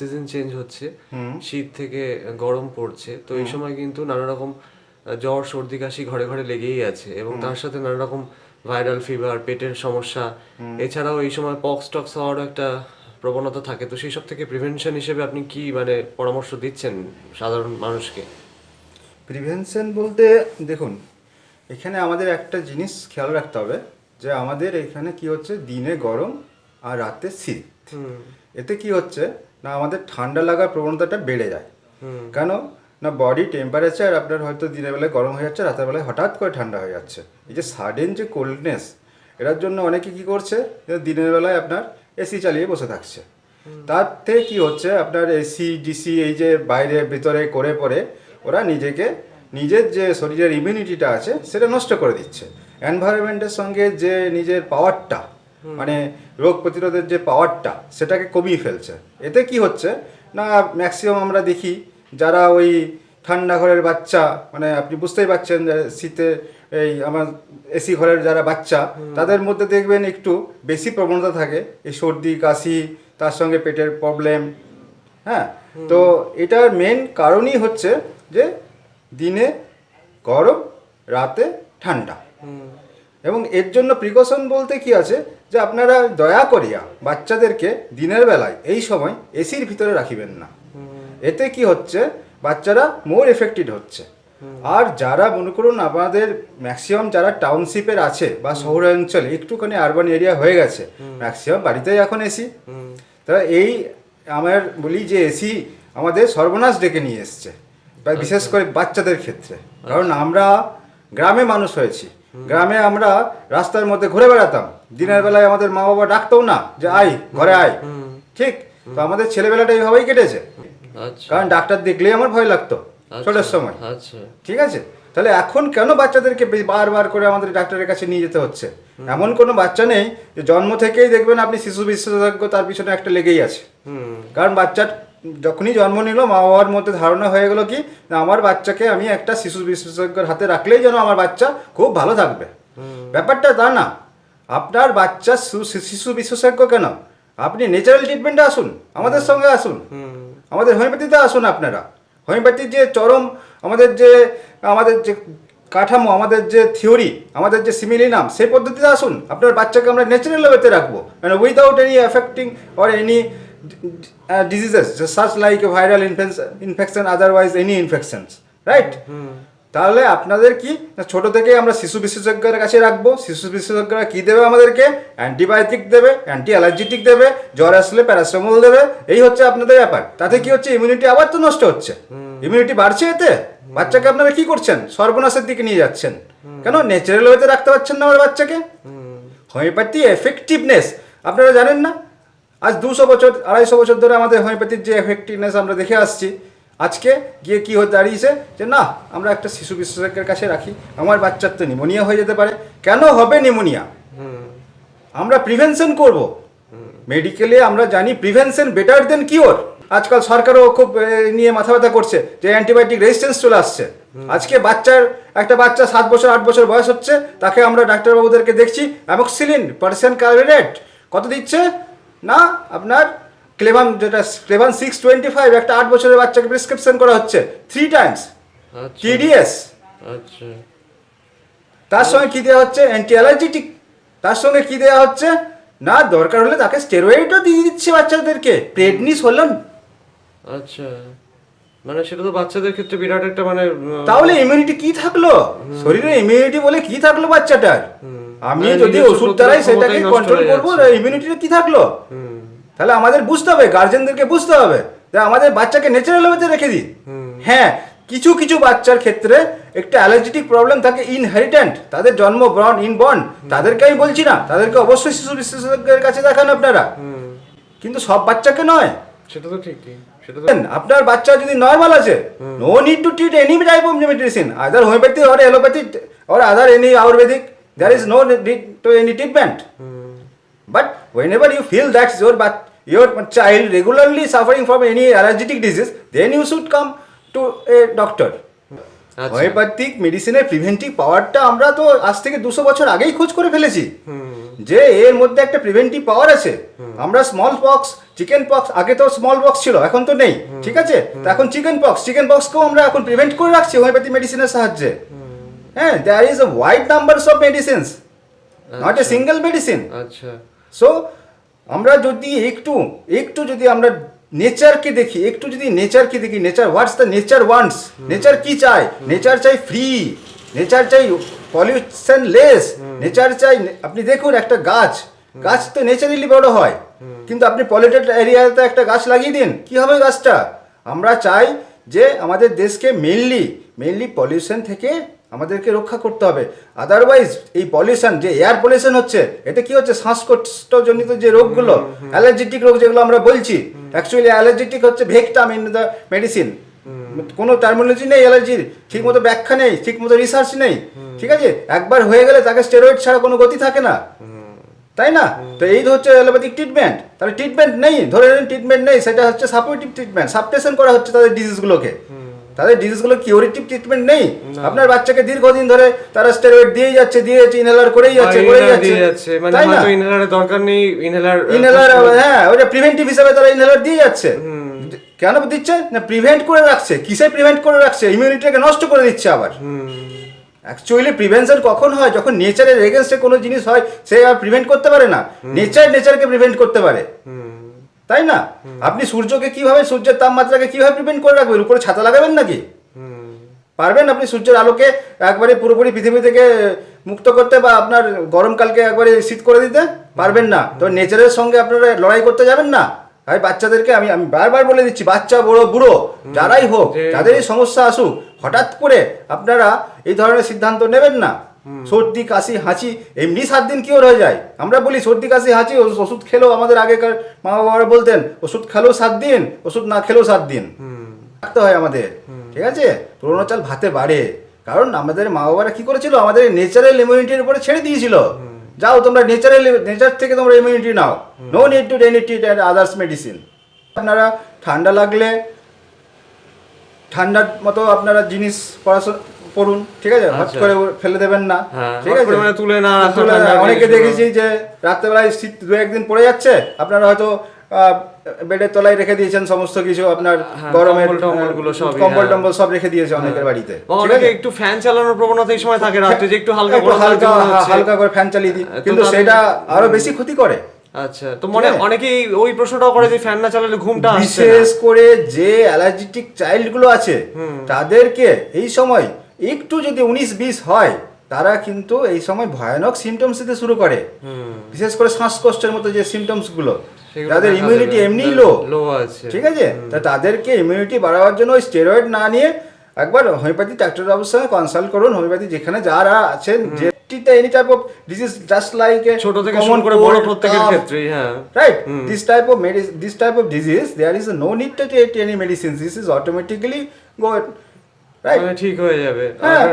Season change হচ্ছে। শীত থেকে গরম পড়ছে। তো এই সময় কিন্তু নানা রকম জ্বর সর্দি কাশি ঘরে ঘরে লেগেই আছে এবং তার সাথে নানা রকম ভাইরাল ফিভার পেটের সমস্যা। এছাড়াও এই সময় পক্স টক্স হওয়ারও একটা প্রবণতা থাকে। তো সেই সব থেকে প্রিভেনশন হিসেবে আপনি কি মানে পরামর্শ দিচ্ছেন সাধারণ মানুষকে? প্রিভেনশন বলতে দেখুন এখানে আমাদের একটা জিনিস খেয়াল রাখতে হবে যে আমাদের এখানে কি হচ্ছে? দিনে গরম আর রাতে শীত। এতে কি হচ্ছে? না আমাদের ঠান্ডা লাগার প্রবণতাটা বেড়ে যায়। কেন? না বডি টেম্পারেচার আপনার হয়তো দিনের বেলায় গরম হয়ে যাচ্ছে রাতের বেলায় হঠাৎ করে ঠান্ডা হয়ে যাচ্ছে। এই যে সাডেন যে কোল্ডনেস এটার জন্য অনেকে কি করছে? দিনের বেলায় আপনার এসি চালিয়ে বসে থাকছে। তার থেকে কি হচ্ছে? আপনার এসি ডিসি এই যে বাইরে ভিতরে করে পরে ওরা নিজেকে নিজের যে শরীরের ইমিউনিটিটা আছে সেটা নষ্ট করে দিচ্ছে। এনভায়রনমেন্টের সঙ্গে যে নিজের পাওয়ারটা মানে রোগ প্রতিরোধের যে পাওয়ারটা সেটাকে কমিয়ে ফেলছে। এতে কি হচ্ছে? না ম্যাক্সিমাম আমরা দেখি যারা ওই ঠান্ডা ঘরের বাচ্চা মানে আপনি বুঝতেই পারছেন যে শীতে এই আমার এসি ঘরের যারা বাচ্চা তাদের মধ্যে দেখবেন একটু বেশি প্রবণতা থাকে। এই সর্দি কাশি তার সঙ্গে পেটের প্রবলেম হ্যাঁ? তো এটার মেন কারণই হচ্ছে যে দিনে গরম রাতে ঠান্ডা। এবং এর জন্য প্রিকশন বলতে কি আছে? যে আপনারা দয়া করিয়া বাচ্চাদেরকে দিনের বেলায় এই সময় এসির ভিতরে রাখিবেন না। এতে কি হচ্ছে? বাচ্চারা মোর এফেক্টেড হচ্ছে। আর যারা মনে করুন আমাদের ম্যাক্সিমাম যারা টাউনশিপের আছে বা শহরাঞ্চলে একটুখানি আরবান এরিয়া হয়ে গেছে ম্যাক্সিমাম বাড়িতেই এখন এসি তা এই আমার বলি যে এসি আমাদের সর্বনাশ ডেকে নিয়ে এসছে বা বিশেষ করে বাচ্চাদের ক্ষেত্রে। কারণ আমরা গ্রামে মানুষ হয়েছি গ্রামে আমরা রাস্তার মধ্যে ঘুরে বেড়াতাম। দিনের বেলায় আমাদের মা বাবা ডাকতেও না যে আয় ঘরে আয়। ঠিক? তো আমাদের ছেলেবেলাটা এইভাবেই কেটেছে। আচ্ছা। কারণ ডাক্তার দেখলেই আমার ভয় লাগতো ছোটোর সময়। আচ্ছা। ঠিক আছে? তাহলে এখন কেন বাচ্চাদেরকে বারবার করে আমাদের ডাক্তারের কাছে নিয়ে যেতে হচ্ছে? এমন কোনো বাচ্চা নেই যে জন্ম থেকেই দেখবেন আপনি শিশু বিশেষজ্ঞ তার পিছনে একটা লেগেই আছে। কারণ বাচ্চার যখনই জন্ম নিল মা বাবার মধ্যে ধারণা হয়ে গেলো কি আমার বাচ্চাকে আমি একটা শিশু বিশেষজ্ঞের হাতে রাখলেই যেন আমার বাচ্চা খুব ভালো থাকবে। ব্যাপারটা তা না। আপনার বাচ্চা শিশু বিশেষজ্ঞ কেন? আপনি ন্যাচারাল ট্রিটমেন্টে আসুন আমাদের সঙ্গে আসুন। আমাদের হোমিওপ্যাথিতে আসুন আপনারা। হোমিওপ্যাথির যে চরম আমাদের যে আমাদের যে কাঠামো আমাদের যে থিওরি আমাদের যে সিমিলিনাম সেই পদ্ধতিতে আসুন। আপনার বাচ্চাকে আমরা ন্যাচারাল ওয়েতে রাখব। মানে without any affecting or any diseases such like viral infection otherwise any infections right তাহলে আপনাদের কি ছোট থেকে আমরা শিশু বিশেষজ্ঞের কাছে রাখব শিশু বিশেষজ্ঞরা কি দেবে আমাদেরকে? অ্যান্টিবায়োটিক দেবে অ্যান্টি অ্যালার্জিটিক দেবে জ্বর আসলে প্যারাসিটামল দেবে এই হচ্ছে আপনাদের ব্যাপার। তাতে কি হচ্ছে ইমিউনিটি আবার তো নষ্ট হচ্ছে। ইমিউনিটি বাড়ছে এতে? বাচ্চাকে আপনারা কি করছেন? সর্বনাশের দিকে নিয়ে যাচ্ছেন। কেন? ন্যাচারাল ওয়েতে রাখতে পারছেন না আমার বাচ্চাকে? হোমিওপ্যাথি এফেক্টিভনেস আপনারা জানেন না? আজ দুশো বছর আড়াইশো বছর ধরে আমাদের হোমিওপ্যাথির যে এফেক্টিভনেস আমরা দেখে আসছি আজকে গিয়ে কি হয়ে দাঁড়িয়েছে যে না আমরা একটা শিশু বিশেষজ্ঞের কাছে রাখি আমার বাচ্চার তো নিমোনিয়া হয়ে যেতে পারে। কেন হবে নিমোনিয়া? আমরা প্রিভেনশন করব। মেডিকেলে আমরা জানি প্রিভেনশন বেটার দেন কিওর আজকাল সরকারও খুব নিয়ে মাথা ব্যথা করছে যে অ্যান্টিবায়োটিক রেজিস্ট্যান্স চলে আসছে। আজকে বাচ্চার একটা বাচ্চা সাত বছর আট বছর বয়স হচ্ছে তাকে আমরা ডাক্তারবাবুদেরকে দেখছি অ্যামক্সিলিন পার্সেন্ট কার্বেনেট কত দিচ্ছে? না আপনার ক্লেভান যেটা ক্লেভান সিক্স টোয়েন্টি ফাইভ একটা আট বছরের বাচ্চাকে প্রেসক্রিপশন করা হচ্ছে থ্রি টাইমস টিডিএস আচ্ছা। তার সঙ্গে কি দেওয়া হচ্ছে? অ্যান্টি অ্যালার্জিটিক তার সঙ্গে কি দেওয়া হচ্ছে? না দরকার হলে তাকে স্টেরয়েডও দিয়ে দিচ্ছে বাচ্চাদেরকে প্রেডনিস হলো আচ্ছা। মানে সেটা তো বাচ্চাদের ক্ষেত্রে বিরাট একটা মানে তাহলে ইমিউনিটি কি থাকল? শরীরে ইমিউনিটি বলে কি থাকল বাচ্চাটার? আমি মানে যদি ওষুধ দ্বারাই সেটাকে কন্ট্রোল করব। ইমিউনিটিটা কি থাকল? তাহলে আমাদের বুঝতে হবে গার্জেনদেরকে বুঝতে হবে যে আমাদের বাচ্চাকে ন্যাচারাল ওয়েতে রেখে দিই। হ্যাঁ কিছু কিছু বাচ্চার ক্ষেত্রে একটা অ্যালার্জেটিক প্রবলেম থাকে ইনহেরিটেন্ট তাদের জন্ম ব্রন ইন বর্ন তাদেরকে আমি বলছি না তাদেরকে অবশ্যই শিশু বিশেষজ্ঞের কাছে দেখান আপনারা। কিন্তু সব বাচ্চাকে নয়। সেটা তো তো আপনার বাচ্চা যদি নর্মাল আছে no need to treat any type of medicine other homeopathy or allopathy or other any ayurvedic there is no need to any treatment But whenever you feel that your but your child regularly suffering from any allergic disease, then you should come to a doctor. Homeopathic মেডিসিনের preventive পাওয়ারটা আমরা তো আজ থেকে দুশো বছর আগেই খোঁজ করে ফেলেছি। যে এর মধ্যে একটা প্রিভেন্টিভ পাওয়ার আছে। আমরা স্মল পক্স চিকেন পক্স আগে তো স্মল বক্স ছিল এখন তো নেই। ঠিক আছে? এখন চিকেন পক্স চিকেন পক্সকেও আমরা এখন প্রিভেন্ট করে রাখছি হোমিওপ্যাথি মেডিসিনের সাহায্যে। হ্যাঁ there is a wide numbers of medicines not a single medicine আচ্ছা। সো আমরা যদি একটু একটু যদি আমরা নেচারকে দেখি একটু যদি নেচারকে দেখি nature what's the nature wants nature কি চায়? নেচার চাই ফ্রি নেচার চাই পলিউশন লেস নেচার চাই আপনি দেখুন একটা গাছ গাছ তো নেচারালি বড় হয় কিন্তু আপনি পলিউটেড এরিয়াতে একটা গাছ লাগিয়ে দিন কি হবে গাছটা? আমরা চাই যে আমাদের দেশকে মেনলি মেনলি পলিউশন থেকে আমাদেরকে রক্ষা করতে হবে। আদারওয়াইজ এই পলিউশন যে এয়ার পলিউশন হচ্ছে এতে কি হচ্ছে? শ্বাসকষ্টজনিত যে রোগগুলো অ্যালার্জেটিক রোগ যেগুলো আমরা বলছি অ্যাকচুয়ালি অ্যালার্জেটিক হচ্ছে ভেকটাম ইন দ্য মেডিসিন কোনো টার্মোলজি নেই অ্যালার্জির ঠিক মতো ব্যাখ্যা নেই ঠিক মতো রিসার্চ নেই ঠিক আছে? একবার হয়ে গেলে তাকে স্টেরয়েড ছাড়া কোনো গতি থাকে না। তাই না? তো এই হচ্ছে অ্যালোপ্যাথিক ট্রিটমেন্ট তাহলে ট্রিটমেন্ট নেই ধরে নিন ট্রিটমেন্ট নেই সেটা হচ্ছে সাপোর্টিভ ট্রিটমেন্ট সাবটেশন করা হচ্ছে তাদের ডিজিজগুলোকে তাদের ডিজিজগুলো কিউরেটিভ ট্রিটমেন্ট নেই। আপনার বাচ্চাকে দীর্ঘদিন ধরে তারা স্টেরয়েড দিয়েই যাচ্ছে দিয়ে যাচ্ছে ইনহেলার করেই যাচ্ছে করেই যাচ্ছে। মানে তাই না? ইনহেলারের দরকার নেই ইনহেলার ইনহেলার হ্যাঁ ওটা প্রিভেন্টিভ হিসাবে তারা ইনহেলার দিয়ে যাচ্ছে। কেন দিচ্ছে? না প্রিভেন্ট করে রাখছে। কিসে প্রিভেন্ট করে রাখছে? ইমিউনিটিকে নষ্ট করে দিচ্ছে আবার। অ্যাকচুয়ালি প্রিভেনশন কখন হয়? যখন নেচারের এগেনস্টে কোনো জিনিস হয় সে আর প্রিভেন্ট করতে পারে না। নেচার নেচারকে প্রিভেন্ট করতে পারে। তাই না? আপনি সূর্যকে কীভাবে সূর্যের তাপমাত্রাকে কীভাবে প্রিভেন্ট করে রাখবেন? উপরে ছাতা লাগাবেন নাকি? পারবেন আপনি সূর্যের আলোকে একবারে পুরোপুরি পৃথিবী থেকে মুক্ত করতে বা আপনার গরমকালকে একবারে শীত করে দিতে? পারবেন না। তো নেচারের সঙ্গে আপনারা লড়াই করতে যাবেন না। ভাই বাচ্চাদেরকে আমি আমি বারবার বলে দিচ্ছি বাচ্চা বড় বুড়ো যারাই হোক যে- যাদের এই সমস্যা আসুক হঠাৎ করে আপনারা এই ধরনের সিদ্ধান্ত নেবেন না। সর্দি, কাশি, হাঁচি, এমনি সাত দিন কিওর হয়ে যায়। আমরা বলি, সর্দি, কাশি, হাঁচি, ওষুধ খেলেও আমাদের আগেকার মা বাবারা বলতেন, ওষুধ খেলেও সাত দিন, ওষুধ না খেলেও সাত দিন। থাকতে হয় আমাদের। ঠিক আছে? পুরোনো চাল ভাতে বাড়ে। কারণ আমাদের মা বাবারা কি করেছিল? আমাদের নেচারাল ইমিউনিটির উপরে ছেড়ে দিয়েছিল। যাও তোমরা নেচারাল নেচার থেকে তোমরা immunity now. No need to and others medicine আপনারা ঠান্ডা লাগলে, ঠান্ডার মতো আপনারা জিনিস পড়াশোনা করুন ঠিক আছে? হট আচ্ছা। করে ফেলে দেবেন না হ্যাঁ, ঠিক আছে? মানে তুলে না অনেকে দেখেছি যে রাত্রেবেলায় শীত দু একদিন পড়ে যাচ্ছে আপনারা হয়তো বেডের তলায় রেখে দিয়েছেন সমস্ত কিছু আপনার হ্যাঁ, গরমের কম্বল টম্বলগুলো আহ, কম্বল হ্যাঁ। টম্বল সব রেখে দিয়েছে অনেকের বাড়িতে অনেকে একটু ফ্যান চালানোর প্রবণতা এই সময় থাকে রাত্রে যে একটু হালকা হালকা। হালকা করে ফ্যান চালিয়ে দিই। কিন্তু সেটা আরও বেশি ক্ষতি করে। আচ্ছা তো মনে অনেকেই ওই প্রশ্নটাও করে যে ফ্যান না চালালে ঘুমটা বিশেষ করে যে অ্যালার্জেটিক চাইল্ডগুলো আছে তাদেরকে এই সময় একটু যদি উনিশ বিশ হয় তারা কিন্তু এই সময় ভয়ানক সিমটমস দিতে শুরু করে। বিশেষ করে শ্বাসকষ্টের মতো যে সিমটমসগুলো যাদের ইমিউনিটি এমনি লো লো আছে। ঠিক আছে? তা তাদেরকে ইমিউনিটি বাড়াবার জন্য ওই স্টেরয়েড না নিয়ে একবার হোমিওপ্যাথি ডাক্তারবাবুর সঙ্গে কনসাল্ট করুন হোমিওপ্যাথি যেখানে যারা আছেন যে any type of disease just like ছোট থেকে শুরু করে বড় প্রত্যেকের ক্ষেত্রেই হ্যাঁ। of medicine this type of disease there is no need to take any medicines. This is automatically go right মানে ঠিক হয়ে যাবে। হ্যাঁ।